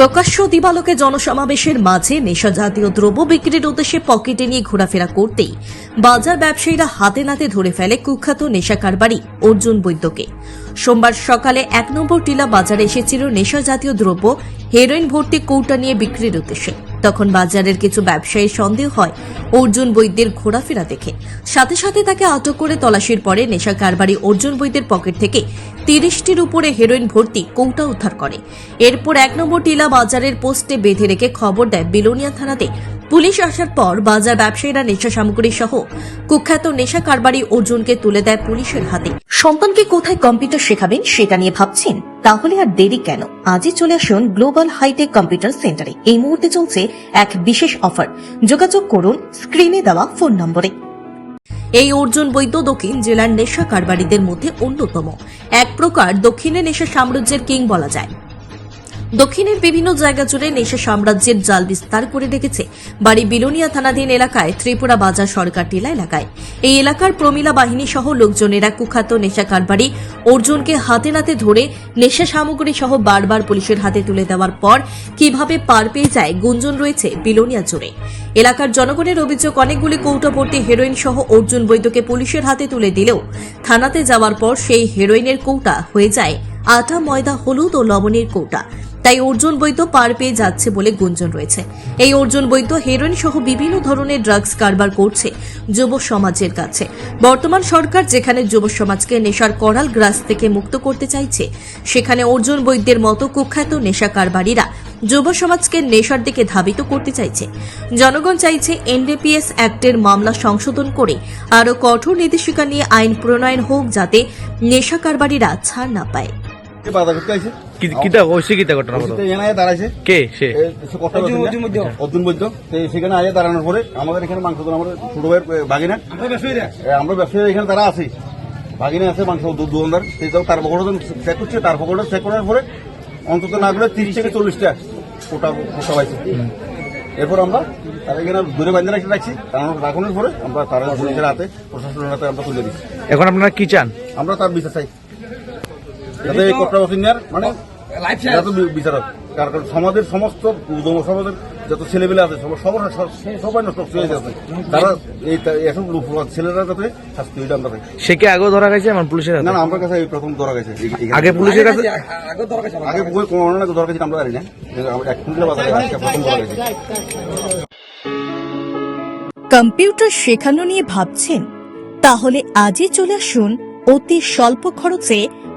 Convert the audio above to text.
প্রকাশ্য দিবালোকে জনসমাবেশের মাঝে নেশা জাতীয় দ্রব্য বিক্রির উদ্দেশ্যে পকেটে নিয়ে ঘোরাফেরা করতেই বাজার ব্যবসায়ীরা হাতে নাতে ধরে ফেলে কুখ্যাত নেশা কারবারি অর্জুন বৈদ্যকে। সোমবার সকালে এক নম্বর টিলা বাজারে এসেছিল নেশা জাতীয় দ্রব্য, হেরোইন ভর্তি কৌটা নিয়ে বিক্রির উদ্দেশ্যে। তখন বাজারের কিছু ব্যবসায়ী সন্দেহ হয়। অর্জুন বৈদ্যের ঘোরাফেরা দেখে। সাথে সাথে তাকে আটক করে তলাশির পরে নেশা কারবারি অর্জুন বৈদ্যের পকেট থেকে তিরিশটির উপরে হেরোইন ভর্তি কৌটা উদ্ধার করে। এরপর এক নম্বর টিলা বাজারের পোস্টে বেঁধে রেখে খবর দেয় বিলোনিয়া থানাতে পুলিশ আসার পর বাজার ব্যবসায়ীরা নেশা সামগ্রী সহ কুখ্যাত নেশা কারবারি অর্জুনকে তুলে দেয় পুলিশের হাতে। সন্তানকে কোথায় কম্পিউটার শেখাবেন সেটা নিয়ে ভাবছেন? তাহলে আর দেরি কেন? আজই চলে আসুন গ্লোবাল হাইটেক কম্পিউটার সেন্টারে। এই মুহূর্তে চলছে এক বিশেষ অফার। যোগাযোগ করুন, স্ক্রিনে দেওয়া ফোন নম্বরে। এই অর্জুন বৈদ্য দক্ষিণ জেলার নেশা কারবারিদের মধ্যে অন্যতম। এক প্রকার দক্ষিণে নেশা সাম্রাজ্যের কিং বলা যায়। দক্ষিণের বিভিন্ন জায়গা জুড়ে নেশা সাম্রাজ্যের জাল বিস্তার করে রেখেছে বাড়ি বিলোনিয়া থানাধীন এলাকায় ত্রিপুরা বাজার সরকার টিলা এলাকায়। এই এলাকার প্রমিলা বাহিনী সহ লোকজনেরা কুখ্যাত নেশা কারবারি অর্জুনকে হাতে নাতে ধরে নেশা সামগ্রী সহ বারবার পুলিশের হাতে তুলে দেওয়ার পর কীভাবে পার পেয়ে যায় গুঞ্জন রয়েছে বিলোনিয়া জুড়ে। এলাকার জনগণের অভিযোগ, অনেকগুলি কৌটাভর্তি হেরোইন সহ অর্জুন বৈদ্যকে পুলিশের হাতে তুলে দিলেও থানাতে যাওয়ার পর সেই হেরোইনের কৌটা হয়ে যায় আটা, ময়দা, হলুদ ও লবণের কৌটা। তাই অর্জুন বৈদ্য পার পেয়ে যাচ্ছে বলে গুঞ্জন রয়েছে। এই অর্জুন বৈদ্য হেরোইন সহ বিভিন্ন ধরনের ড্রাগস কারবার করছে যুব সমাজের কাছে। বর্তমান সরকার যেখানে যুব সমাজকে নেশার করাল গ্রাস থেকে মুক্ত করতে চাইছে, সেখানে অর্জুন বৈদ্যের মতো কুখ্যাত নেশা কারবারিরা যুব সমাজকে নেশার দিকে ধাবিত করতে চাইছে। জনগণ চাইছে এনডিপিএস অ্যাক্টের মামলা সংশোধন করে আরও কঠোর নির্দেশিকা নিয়ে আইন প্রণয়ন হোক যাতে নেশা কারবারিরা ছাড় না পায়। কিতা হয়েছে কিতা ঘটনা এখানে আয়া দাঁড়াইছে। কে? সে? অর্জুন বৈদ্য। তো সেখানে আয়া দাঁড়ানোর পরে আমাদের এখানে মাংস আমাদের ছোট ভাইয়ের এ, ভাগিনা। আমরা ব্যবসায়ী এখানে তারা আছি। ভাগিনা আছে মাংস দু- দোকানদার সেই তো তার পকেটে চেক করছে তার পকেটে চেক করার পরে অন্তত না করে তিরিশ থেকে চল্লিশটা কোটা কোটা পাইছে। এরপর আমরা তারা এখানে দূরে বান্ধে রাখতে রাখছি। কারণ রাখনের পরে আমরা তারা হাতে প্রশাসনের হাতে আমরা তুলে দিচ্ছি। এখন আপনারা কি চান? আমরা তার বিচার চাই। যাতে এই মানে যাতে বিচার কারণ সমাজের সমস্ত সমাজের যত ছেলেবেলে আছে সব- সবার সবাই নষ্ট হয়ে যাচ্ছে। তারা এই ছেলেরা যাতে শাস্তি আমরা সে কি আগেও ধরা গেছে আমার পুলিশের না না আমার কাছে এই প্রথম ধরা গেছে আগে পুলিশের কাছে আগে বই কোনো না ধরা গেছে আমরা জানি না। এক প্রথম ধরা গেছে কম্পিউটার শেখানো নিয়ে ভাবছেন? তাহলে আজই চলে আসুন অতি স্বল্প খরচে